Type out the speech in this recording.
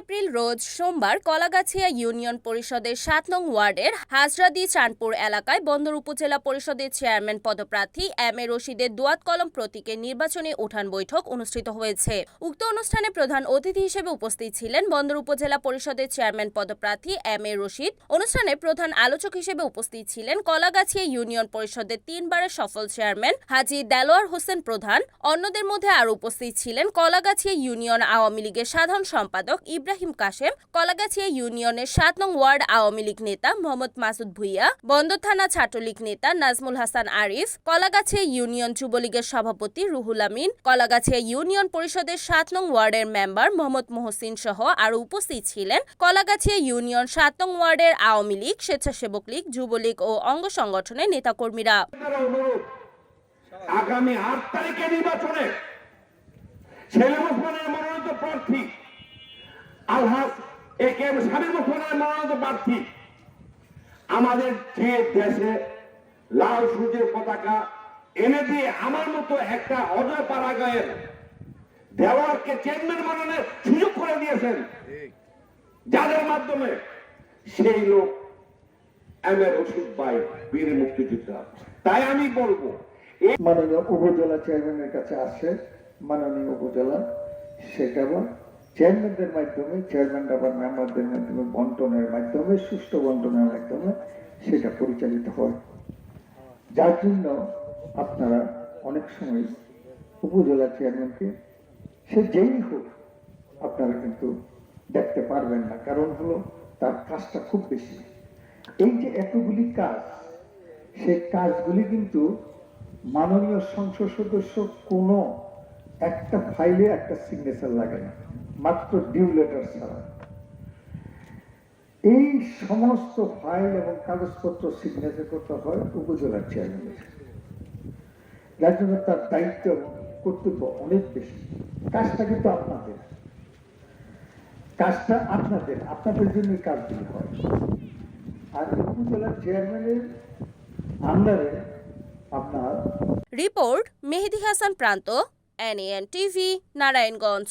April রোজ সোমবার Kalagachhia union পরিষদের সাত নং ওয়ার্ডের হাজরাদি চাঁদপুর এলাকায় বন্দর উপজেলা পরিষদের চেয়ারম্যান পদপ্রার্থী এম এ রশিদের দোয়াত কলম প্রতীকের নির্বাচনী উঠান বৈঠক অনুষ্ঠিত হয়েছে। উক্ত অনুষ্ঠানে প্রধান অতিথি হিসেবে উপস্থিত ছিলেন বন্দর উপজেলা পরিষদের চেয়ারম্যান পদপ্রার্থী এম এ রশিদ। অনুষ্ঠানে প্রধান আলোচক হিসেবে উপস্থিত ছিলেন কলাগাছিয়া ইউনিয়ন পরিষদের তিনবারের সফল চেয়ারম্যান হাজি দেলোয়ার হোসেন প্রধান। অন্যদের মধ্যে আরও উপস্থিত ছিলেন কলাগাছিয়া ইউনিয়ন আওয়ামী লীগের সাধারণ সম্পাদক ইব্রাহিম কাশেম, কলাগাছিয়া ইউনিয়নের সাত নং ওয়ার্ড আওয়ামী লীগ নেতা মোহাম্মদ মাসুদ ভুইয়া, বন্দর থানা ছাত্রলীগ নেতা নাজমুল হাসান আরিফ, কলাগাছিয়া ইউনিয়ন যুবলীগের সভাপতি রুহুল আমিন, কলাগাছিয়া ইউনিয়ন পরিষদের সাত নং ওয়ার্ডের মেম্বার মোহাম্মদ মোহসিন সহ আরও উপস্থিত ছিলেন কলাগাছিয়া ইউনিয়ন সাত নং ওয়ার্ডের আওয়ামী লীগ, স্বেচ্ছাসেবক লীগ, যুবলীগ ও অঙ্গ সংগঠনের নেতাকর্মীরা। আগামী আট তারিখে নির্বাচনে ছেলে ওসমানের মনোনীত প্রার্থী আলহাজ এ কে এম শামীম ওসমানের মনোনীত প্রার্থী আমাদের যে দেশে লাল সূর্যের পতাকা এনে দিয়ে আমার মতো একটা অজয় পাড়াগায়ের দেওয়ারকে চেয়ারম্যান মনোনয়নের সুযোগ করে দিয়েছেন। যাদের মাধ্যমে সেই লোক এম এ রশিদ ভাই বীর মুক্তিযোদ্ধা। তাই আমি বলব মাননীয় উপজেলা চেয়ারম্যানের কাছে আসে মাননীয় উপজেলা সেটা আবার চেয়ারম্যানদের মাধ্যমে চেয়ারম্যান আবার মেম্বারদের মাধ্যমে, বন্টনের মাধ্যমে, সুষ্ঠু বন্টনের মাধ্যমে সেটা পরিচালিত হয়। যার জন্য আপনারা অনেক সময় উপজেলা চেয়ারম্যানকে সে যেই হোক, আপনারা কিন্তু দেখতে পারবেন না। কারণ হলো, তার কাজটা খুব বেশি। এই যে এতগুলি কাজ, সেই কাজগুলি কিন্তু মাননীয় সংসদ সদস্য কোনো একটা ফাইলে একটা সিগনেচার লাগে না। মাত্র ডিউ লেটার ছাড়া। এই সমস্ত ফাইল এবং কাগজপত্র সিগনেচার করতে হয় উপজেলা চেয়ারম্যানের যার জন্য তার দায়িত্ব কর্তব্য অনেক বেশি। কাজটা কিন্তু আপনাদের। কাজটা আপনাদের আপনাদের জন্যই কাজগুলি হয়। আর উপজেলার চেয়ারম্যানের আন্ডারে আপনার রিপোর্ট মেহেদি হাসান প্রান্ত এনএন টিভি নারায়ণগঞ্জ।